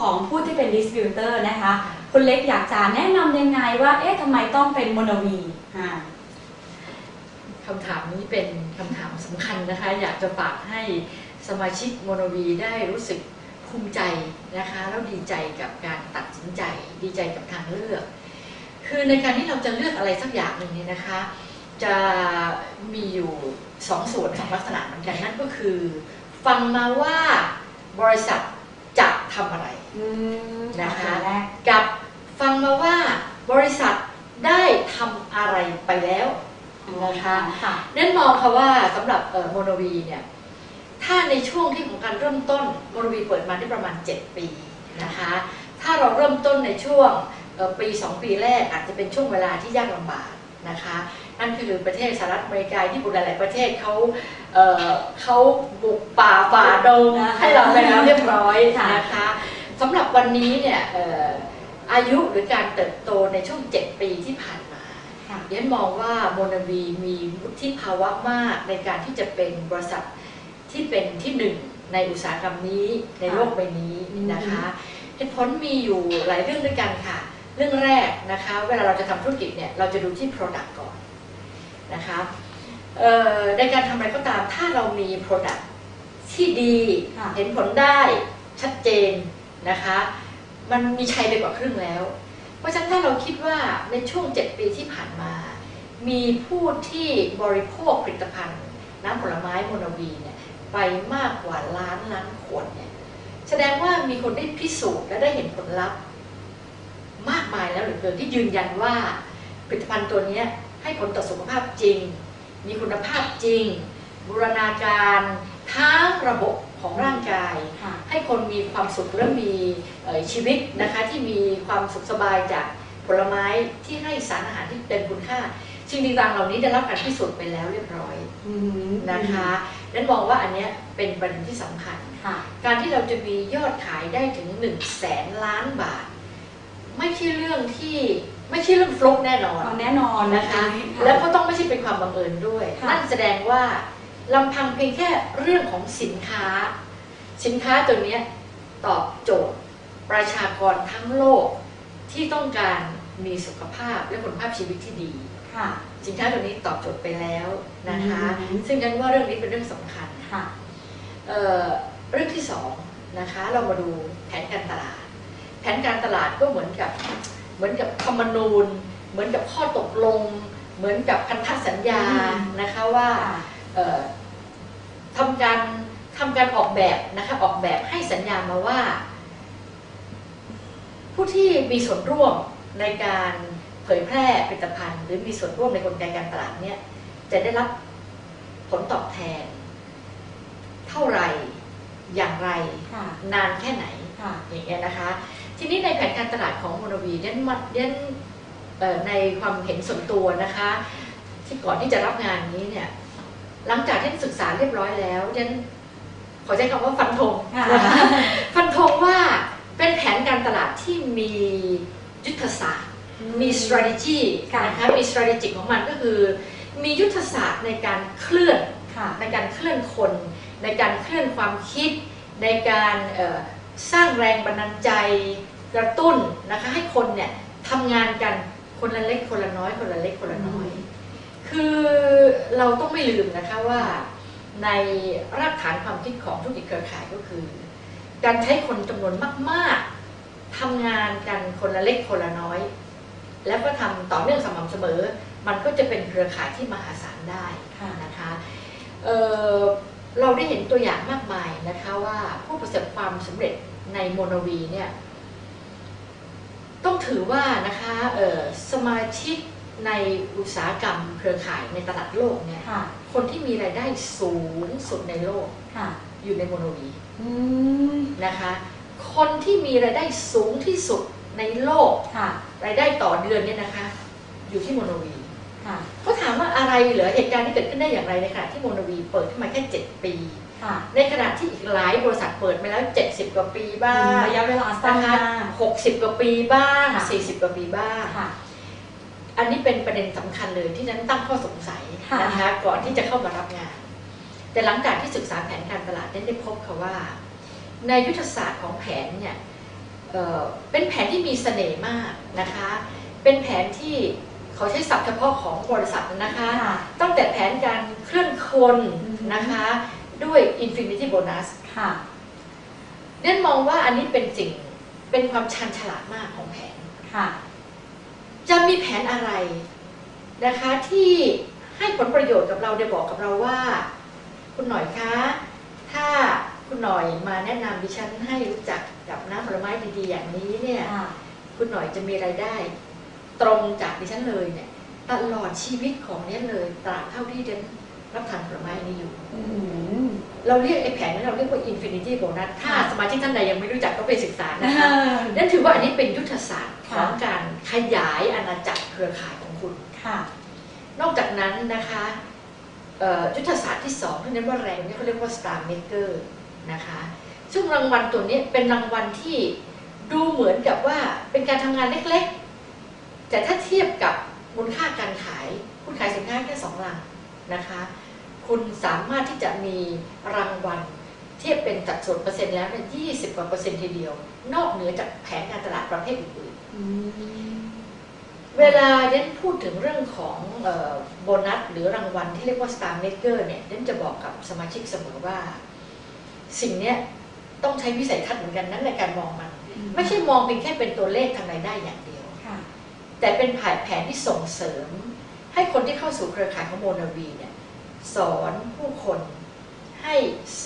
ของผู้ที่เป็นดิสติบิวเตอร์นะคะ คุณเล็กอยากจะแนะนำยังไงว่าเอ๊ะทำไมต้องเป็นโมโนวีอ่าคำถามนี้เป็นคำถามสำคัญนะคะ อยากจะฝากให้สมาชิกโมโนวีได้รู้สึกภูมิใจนะคะแล้วดีใจกับการตัดสินใจ ดีใจกับทางเลือก คือในการที่เราจะเลือกอะไรสักอย่างหนึ่งเนี่ยนะคะ จะมีอยู่สองส่วนสองลักษณะเหมือนกันนั่นก็คือ ฟังมาว่าบริษัทจะทำอะไร นะคะอัแรกกับฟังมาว่าบริษัทได้ทำอะไรไปแล้วนะคะค่ะเน้นมองค่ะว่าสำหรับโมโนวีเนี่ยถ้าในช่วงที่ของการเริ่มต้นโมโนวีเปิดมาได้ประมาณ 7 ปีนะคะถ้าเราเริ่มต้นในช่วงเอ่อปี 2 ปีแรกอาจจะเป็นช่วงเวลาที่ยากลำบากนะคะนั่นคือประเทศสหรัฐอเมริกาญี่ปุ่นหลาย ๆ ประเทศเขาเอ่อเขาบุกป่าฝ่าดงนะคะให้เราไปแล้วเรียบร้อยค่ะนะคะ สำหรับวันนี้เนี่ยเอ่ออายุหรือการเติบโตในช่วง 7 ปีที่ผ่านมาค่ะเรียนมองว่าโมนาวีมีวุฒิภาวะมากในการที่จะเป็นบริษัทที่เป็นที่หนึ่งในอุตสาหกรรมนี้ในโลกใบนี้นะคะเหตุผลมีอยู่หลายเรื่องด้วยกันค่ะ เรื่องแรกนะคะ เวลาเราจะทำธุรกิจเนี่ยเราจะดูที่ Product ก่อนนะคะเอ่อในการทำอะไรก็ตามถ้าเรามี Product ที่ดีค่ะเห็นผลได้ชัดเจน นะคะ มันมีชัยไปกว่าครึ่งแล้ว เพราะฉะนั้นถ้าเราคิดว่าในช่วง 7 ปีที่ผ่านมา มีผู้ที่บริโภคผลิตภัณฑ์ น้ำผลไม้โมโนวีเนี่ยไปมากกว่าล้านล้านขวดเนี่ยแสดงว่ามีคนได้พิสูจน์และได้เห็นผลลัพธ์ มากมายแล้วเหลือเกินที่ยืนยันว่าผลิตภัณฑ์ตัวนี้ให้ผลต่อสุขภาพจริง มีคุณภาพจริง บูรณาการทั้งระบบ ของร่างกายค่ะให้คนมีความสุขและมีเอ่อชีวิตนะคะที่มีความสุขสบายจากผลไม้ที่ให้สารอาหารที่เป็นคุณค่าสิ่งต่างๆเหล่านี้ได้รับการพิสูจน์ไปแล้วเรียบร้อยอืมนะคะนั้นมองว่าอันเนี้ยเป็นประเด็นที่สำคัญค่ะการที่เราจะมียอดขายได้ถึง1นึ่งแสนล้านบาท ไม่ใช่เรื่องที่ไม่ใช่เรื่องฟลุกแน่นอนเอาแน่นอนนะคะค่ะแล้วก็ต้องไม่ใช่เป็นความบังเอิญด้วยค่ะนั่นแสดงว่า ลำพังเพียงแค่เรื่องของสินค้า สินค้าตัวเนี้ยตอบโจทย์ประชากรทั้งโลกที่ต้องการมีสุขภาพและคุณภาพชีวิตที่ดีค่ะสินค้าตัวนี้ตอบโจทย์ไปแล้วนะคะอืมซึ่งกันว่าเรื่องนี้เป็นเรื่องสำคัญค่ะเอ่อเรื่องที่สองนะคะเรามาดูแผนการตลาด แผนการตลาดก็เหมือนกับเหมือนกับธรรมนูญ เหมือนกับข้อตกลง เหมือนกับพันธสัญญาอืมนะคะว่าเอ่อ ทำการทำการออกแบบนะคะออกแบบให้สัญญามาว่า ผู้ที่มีส่วนร่วมในการเผยแพร่ผลิตภัณฑ์ หรือมีส่วนร่วมในกลไกการตลาดเนี่ยจะได้รับผลตอบแทน เท่าไหร่อย่างไรค่ะนานแค่ไหนค่ะอย่างเงี้ยนะคะ ทีนี้ในแผนการตลาดของโมโนวีเด่นมัดเด่นเอ่อในความเห็นส่วนตัวนะคะ ที่ก่อนที่จะรับงานนี้เนี่ย หลังจากที่ศึกษาเรียบร้อยแล้วเด่นขอใช้คำว่าฟันธงค่ะนะคะฟันธงว่าเป็นแผนการตลาดที่มียุทธศาสตร์ มี strategy ค่ะนะคะมี strategy ของมันก็คือ มียุทธศาสตร์ในการเคลื่อนค่ะในการเคลื่อนคน ในการเคลื่อนความคิด ในการเอ่อสร้างแรงบันดาลใจกระตุ้นนะคะให้คนเนี่ยทำงานกันคนละเล็กคนละน้อยคนละเล็กคนละน้อย คือเราต้องไม่ลืมนะคะว่าในรากฐานความคิดของธุรกิจเครือข่ายก็คือ การใช้คนจำนวนมาก ๆทำงานกันคนละเล็กคนละน้อย แล้วก็ทำต่อเนื่องสม่ำเสมอ มันก็จะเป็นเครือข่ายที่มหาศาลได้นะคะเเราได้เห็นตัวอย่างมากมายนะคะว่าผู้ประสบความสำเร็จในโมโนวีเนี่ยต้องถือว่านะคะสมาชิก ในอุตสาหกรรมเครือข่ายในตลาดโลกเนี่ยค่ะคนที่มีรายได้สูงสุดในโลกค่ะอยู่ในโมโนวีอืมนะคะ คนที่มีรายได้สูงที่สุดในโลกค่ะรายได้ต่อเดือนเนี่ยนะคะ อยู่ที่โมโนวีค่ะเขาถามว่าอะไรเหรอเหตุการณ์ที่เกิดขึ้นได้อย่างไรในขณะที่โมโนวีเปิดขึ้นมาแค่ 7 ปีค่ะในขณะที่อีกหลายบริษัทเปิดมาแล้ว 70 กว่าปีบ้างระยะเวลาสั้นนะคะมาก60กว่าปีบ้างค่ะ40 กว่าปีบ้างค่ะ อันนี้เป็นประเด็นสำคัญเลยที่นั้นตั้งข้อสงสัยค่ะนะคะก่อนที่จะเข้ามารับงาน แต่หลังจากที่ศึกษาแผนการตลาดได้ได้พบค่ะว่า ในยุทธศาสตร์ของแผนเนี่ยเอ่อเป็นแผนที่มีเสน่ห์มากนะคะ เป็นแผนที่เขาใช้ศัพท์เฉพาะของบริษัทนะคะค่ะตั้งแต่แผนการเคลื่อนคนอืมนะคะด้วย Infinity Bonus ค่ะเน้นมองว่าอันนี้เป็นสิ่งเป็นความชันฉลาดมากของแผนค่ะ จะมีแผนอะไรนะคะที่ให้ผลประโยชน์กับเราได้บอกกับเราว่า คุณหน่อยคะถ้าคุณหน่อยมาแนะนำดิฉันให้รู้จักกับน้ำผลไม้ดีๆอย่างนี้เนี่ยค่ะคุณหน่อยจะมีรายได้ ตรงจากดิฉันเลยเนี่ยตลอดชีวิตของเนี้ยเลยตราบเท่าที่ดิฉันรับทานผลไม้นี้อยู่อืม เราเรียกไอ้แผนนั้นเราเรียกว่า Infinity Bonus ถ้าค่ะสมาชิกท่านใดยังไม่รู้จักก็ไปศึกษานะนะคะนั่นถือว่าอันนี้เป็นยุทธศาสตร์ขค่ะองการขยายอาณาจักรเครือข่ายของคุณค่ะ นอกจากนั้นนะคะเอ่อยุทธศาสตร์ที่สองที่เน้นว่าแรงเนี่ยเขาเรียกว่า Star Maker นะคะ ซึ่งรางวัลตัวนี้เป็นรางวัลที่ดูเหมือนกับว่าเป็นการทำงานเล็กๆ แต่ถ้าเทียบกับมูลค่าการขาย คุณขายสินค้าแค่สองลังนะคะ คุณสามารถที่จะมีรางวัลเทียบเป็นสัดส่วนเปอร์เซ็นต์แล้วเนี่ยยี่สิบกว่าเปอร์เซ็นต์ทีเดียว นอกเหนือจากแผนการตลาดประเภทอื่นๆอืมเวลาเดนพูดถึงเรื่องของเอ่อโบนัสหรือรางวัลที่เรียกว่า Star Maker เนี่ยเดนจะบอกกับสมาชิกเสมอว่า สิ่งเนี้ยต้องใช้วิสัยทัศน์เหมือนกันนั้นในการมองมัน ไม่ใช่มองเพียงแค่เป็นตัวเลขทางรายได้อย่างเดียวค่ะแต่เป็นผ่ายแผนที่ส่งเสริม ให้คนที่เข้าสู่เครือข่ายของโมนาวีเนี่ย สอนผู้คนให้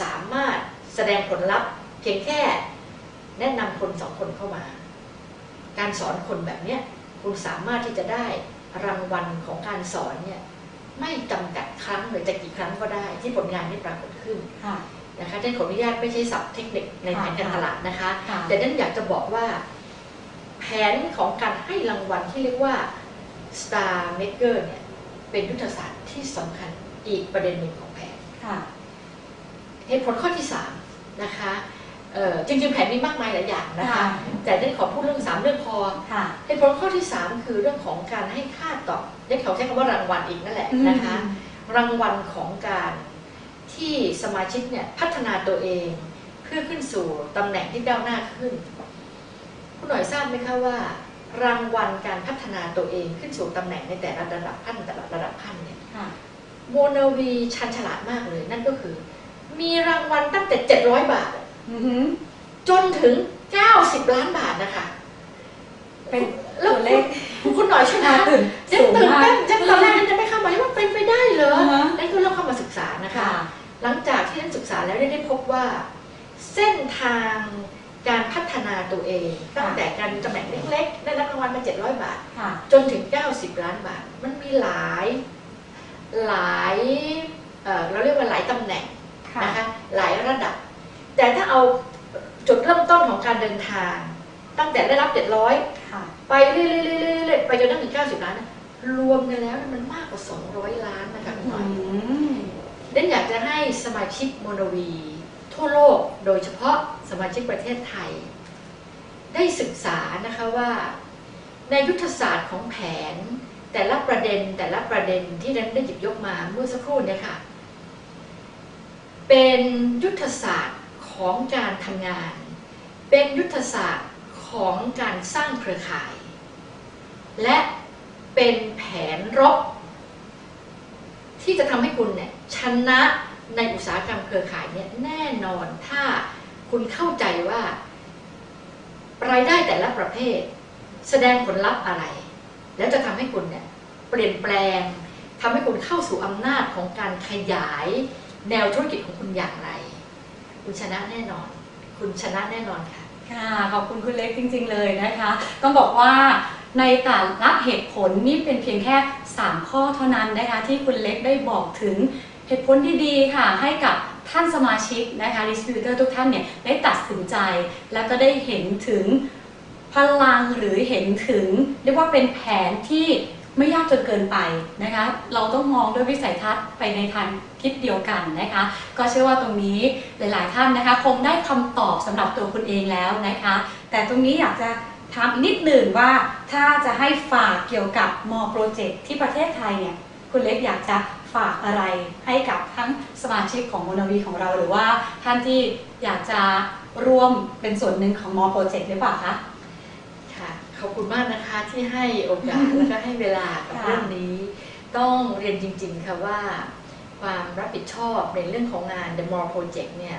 สามารถแสดงผลลัพธ์ เพียงแค่แนะนำคนสองคนเข้ามา การสอนคนแบบเนี้ยคุณสามารถที่จะได้รางวัลของการสอนเนี่ยไม่จำกัดครั้งหรือจะกี่ครั้งก็ได้ ที่ผลงานที่ปรากฏขึ้นค่ะนะคะท่านขออนุญาตไม่ใช่ศัพท์เทคนิคในแผนการตลาดนะคะค่ะแต่นั่นอยากจะบอกว่า แผนของการให้รางวัลที่เรียกว่า Star Maker เนี่ยเป็นยุทธศาสตร์ที่สำคัญ อีกประเด็นหนึ่งของแผนค่ะเหตุผลข้อที่3นะคะเอ่อจริงๆแผนมีมากมายหลายอย่างนะคะค่ะแต่ได้ขอพูดเรื่อง 3 เรื่องพอค่ะเหตุผลข้อที่ 3 คือเรื่องของการให้ค่าตอบได้เขาใช้คำว่ารางวัลอีกนั่นแหละนะคะ รางวัลของการที่สมาชิกเนี่ยพัฒนาตัวเองเพื่อขึ้นสู่ตำแหน่งที่ก้าวหน้าขึ้นคุณหน่อยทราบไหมคะว่า รางวัลการพัฒนาตัวเองขึ้นสู่ตำแหน่งในแต่ละระดับขั้นแต่ละระดับขั้นเนี่ยค่ะ โมนาวีชันฉลาดมากเลย นั่นก็คือ มีรางวัลตั้งแต่700บาทอือหือจนถึง90ล้านบาทนะคะ เป็นแล้วตัวเลขคุณคุณหน่อยใช่ไหมน่าตื่นเจ๊สูงตื่นมาเต้กนเจ๊ตอนแรกนั้นจะไม่เข้ามาว่าเป็นไปได้เหรออ่าฮะนั่นคือเราเข้ามาศึกษานะคะค่ะหลังจากที่ได้ศึกษาแล้วได้ได้พบว่า เส้นทางการพัฒนาตัวเองตั้งแต่การตำแหน่งเล็กๆได้รับรางวัลมา700 บาทค่ะจนถึง 90 ล้านบาท มันมีหลายหลาย เอ่อเราเรียกว่าหลายตำแหน่งค่ะนะคะหลายระดับ แต่ถ้าเอาจุดเริ่มต้นของการเดินทาง ตั้งแต่ได้รับ700ค่ะไปเรื่อยๆๆๆไปจนถึง90ล้านนะรวมกันแล้วมันมากกว่า200ล้านนะคะคุณหน่อยอืมเด่นอยากจะให้สมาชิกโมโนวี ทั่วโลกโดยเฉพาะสมาชิกประเทศไทย ได้ศึกษานะคะว่า ในยุทธศาสตร์ของแผน แต่ละประเด็นแต่ละประเด็นที่เด่นได้หยิบยกมาเมื่อสักครู่เนี่ยค่ะ เป็นยุทธศาสตร์ของการทำงาน เป็นยุทธศาสตร์ของการสร้างเครือข่าย และเป็นแผนรบ ที่จะทำให้คุณเนี่ยชนะในอุตสาหกรรมเครือข่ายเนี่ยแน่นอนถ้าคุณเข้าใจว่ารายได้แต่ละประเภท แสดงผลลัพธ์อะไร แล้วจะทำให้คุณเนี่ยเปลี่ยนแปลงทำให้คุณเข้าสู่อำนาจของการขยาย แนวธุรกิจของคุณอย่างไร คุณชนะแน่นอน คุณชนะแน่นอนค่ะ ค่ะขอบคุณคุณเล็กจริง ๆ เลยนะคะ ต้องบอกว่าในแต่ละเหตุผลนี่เป็นเพียงแค่ 3 ข้อเท่านั้นนะคะที่คุณเล็กได้บอกถึงเหตุผลที่ดีค่ะให้กับท่านสมาชิกนะคะดิสติบิวเตอร์ทุกท่านเนี่ยได้ตัดสินใจ แล้วก็ได้เห็นถึงพลังหรือเห็นถึง เรียกว่าเป็นแผนที่ไม่ยากจนเกินไปนะคะเราต้องมองด้วยวิสัยทัศน์ไปในทาง ทิศเดียวกันนะคะ ก็เชื่อว่าตรงนี้หลายๆท่านนะคะ คงได้คำตอบสำหรับตัวคุณเองแล้วนะคะ แต่ตรงนี้อยากจะถามนิดหนึ่งว่าถ้าจะให้ฝากเกี่ยวกับมอโปรเจกต์ที่ประเทศไทยเนี่ยคุณเล็กอยากจะฝากอะไรให้กับทั้งสมาชิกของโมนาวีของเราหรือว่าท่านที่อยากจะร่วมเป็นส่วนหนึ่งของมอโปรเจกต์หรือเปล่าคะค่ะขอบคุณมากนะคะที่ให้โอกาสแล้วก็ให้เวลากับเรื่องนี้ ต้องเรียนจริงๆค่ะว่า ความรับผิดชอบในเรื่องของงาน The More Project เนี่ย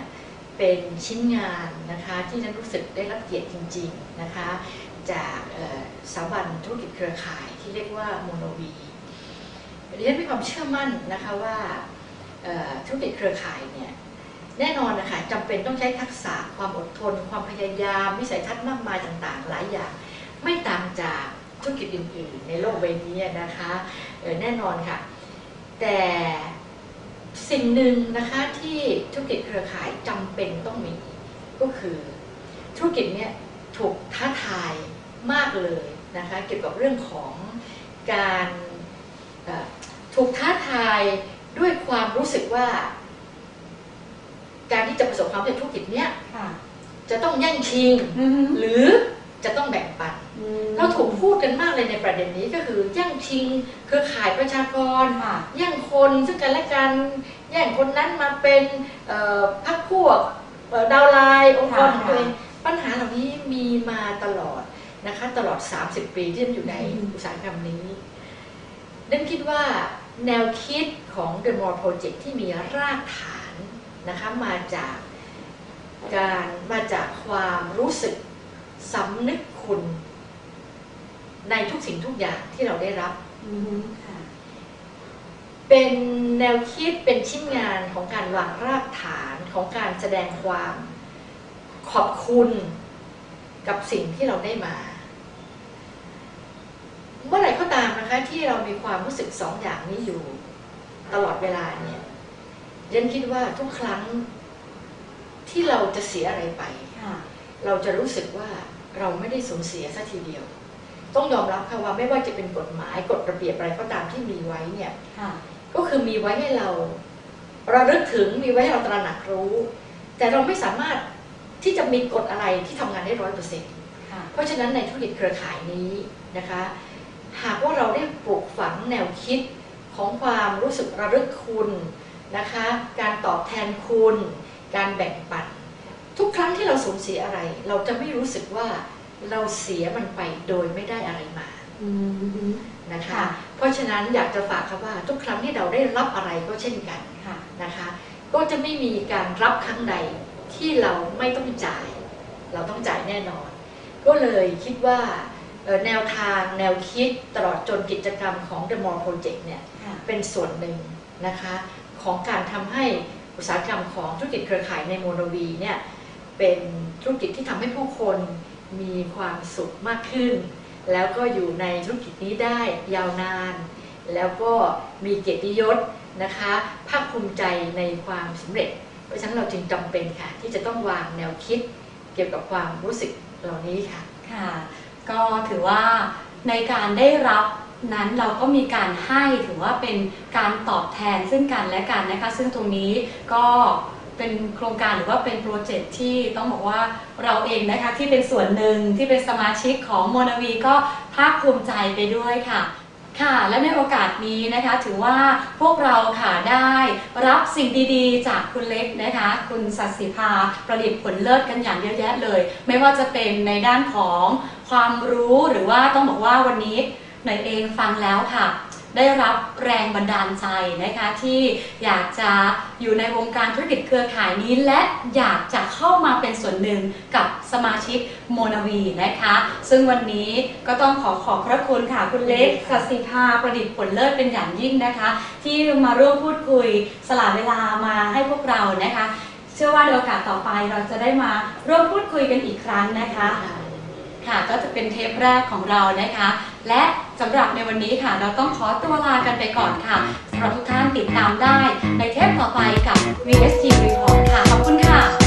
เป็นชิ้นงานนะคะที่ฉันรู้สึกได้รับเกียรติจริงๆนะคะจากสถาบันธุรกิจเครือข่ายที่เรียกว่าโมโนวีดิฉันมีความเชื่อมั่นนะคะว่าธุรกิจเครือข่ายเนี่ยแน่นอนนะคะจำเป็นต้องใช้ทักษะความอดทน ความพยายามวิสัยทัศน์มากมายต่างๆ หลายอย่าง ไม่ต่างจากธุรกิจอื่นๆ ในโลกใบนี้นะคะแน่นอนค่ะ แต่ สิ่งหนึ่งนะคะที่ธุรกิจเครือข่ายจำเป็นต้องมีก็คือ ธุรกิจเนี่ยถูกท้าทายมากเลยนะคะเกี่ยวกับเรื่องของการเอ่อถูกท้าทายด้วยความรู้สึกว่า การที่จะประสบความสำเร็จธุรกิจเนี้ยค่ะจะต้องแย่งชิงอือฮึหรือ จะต้องแบ่งปันอืมเราถูกพูดกันมากเลยในประเด็นนี้ก็คือแย่งชิงเครือข่ายประชากรค่ะแย่งคนซึ่งกันและกันแย่งคนนั้นมาเป็นเอ่อพรรคพวกเอ่อดาวน์ไลน์องค์กรของตัวเองปัญหาเหล่านี้มีมาตลอดนะคะตลอด 30 ปีที่ฉันอยู่ในอุตสาหกรรมนี้ดังคิดว่าแนวคิดของ The More Project ที่มีรากฐานนะคะมาจากการมาจากความรู้สึก สำนึกคุณ ในทุกสิ่งทุกอย่างที่เราได้รับอือฮึค่ะเป็นแนวคิดเป็นชิ้นงานของการวางรากฐานของการแสดงความขอบคุณกับสิ่งที่เราได้มา เมื่อไหร่ก็ตามนะคะที่เรามีความรู้สึกสองอย่างนี้อยู่ ตลอดเวลาเนี่ยยันคิดว่าทุกครั้งที่เราจะเสียอะไรไปค่ะเราจะรู้สึกว่า เราไม่ได้สูญเสียสัทีเดียว ต้องยอมรับค่ะว่าไม่ว่าจะเป็นกฎหมายกฎระเบียบอะไรก็ตามที่มีไว้เนี่ยค่ะก็คือมีไว้ให้เราระลึกถึงมีไว้ให้เราตระหนักรู้ แต่เราไม่สามารถที่จะมีกฎอะไรที่ทำงานได้ร้อยเปอร์เซ็นต์ค่ะเพราะฉะนั้นในธุรกิจเครือข่ายนี้นะคะ หากว่าเราได้ปลูกฝังแนวคิดของความรู้สึกระลึกคุณนะคะ การตอบแทนคุณ การแบ่งปัน ทุกครั้งที่เราสูญเสียอะไร เราจะไม่รู้สึกว่าเราเสียมันไปโดยไม่ได้อะไรมาอือฮึนะคะค่ะเพราะฉะนั้นอยากจะฝากค่ะว่า ทุกครั้งที่เราได้รับอะไรก็เช่นกันค่ะนะคะ ก็จะไม่มีการรับครั้งใดที่เราไม่ต้องจ่าย เราต้องจ่ายแน่นอน ก็เลยคิดว่าเอ่อแนวทางแนวคิดตลอดจนกิจกรรมของ The More Project เนี่ยค่ะเป็นส่วนหนึ่งนะคะ ของการทำให้อุตสาหกรรมของธุรกิจเครือข่ายในโมโนวีเนี่ย เป็นธุรกิจที่ทำให้ผู้คนมีความสุขมากขึ้น แล้วก็อยู่ในธุรกิจนี้ได้ยาวนาน แล้วก็มีเกียรติยศนะคะภาคภูมิใจในความสำเร็จ เพราะฉะนั้นเราจึงจำเป็นค่ะ ที่จะต้องวางแนวคิดเกี่ยวกับความรู้สึกเหล่านี้ค่ะค่ะ ก็ถือว่าในการได้รับนั้นเราก็มีการให้ถือว่าเป็นการตอบแทนซึ่งกันและกันนะคะ ซึ่งตรงนี้ก็ เป็นโครงการหรือว่าเป็นโปรเจกต์ที่ต้องบอกว่าเราเองนะคะที่เป็นส่วนหนึ่งที่เป็นสมาชิกของโมนาวีก็ภาคภูมิใจไปด้วยค่ะค่ะและในโอกาสนี้นะคะถือว่าพวกเราค่ะได้รับสิ่งดีๆ จากคุณเล็กนะคะ คุณสัตสิภาประดิษฐ์ผลเลิศกันอย่างเยอะแยะเลย ไม่ว่าจะเป็นในด้านของความรู้หรือว่าต้องบอกว่าวันนี้หน่อยเองฟังแล้วค่ะ ได้รับแรงบันดาลใจนะคะ ที่อยากจะอยู่ในวงการธุรกิจเครือข่ายนี้ และอยากจะเข้ามาเป็นส่วนหนึ่งกับสมาชิกโมนาวีนะคะ ซึ่งวันนี้ก็ต้องขอขอบพระคุณค่ะ คุณเล็กสัสิภาประดิษฐ์ผลเลิศเป็นอย่างยิ่งนะคะ ที่มาร่วมพูดคุยสละเวลามาให้พวกเรานะคะ เชื่อว่าในโอกาสต่อไปเราจะได้มาร่วมพูดคุยกันอีกครั้งนะคะค่ะก็จะเป็นเทปแรกของเรานะคะ และ สำหรับในวันนี้ค่ะ เราต้องขอตัวลากันไปก่อนค่ะสำหรับทุกท่านติดตามได้ในเทปต่อไปกับ VST Report ค่ะ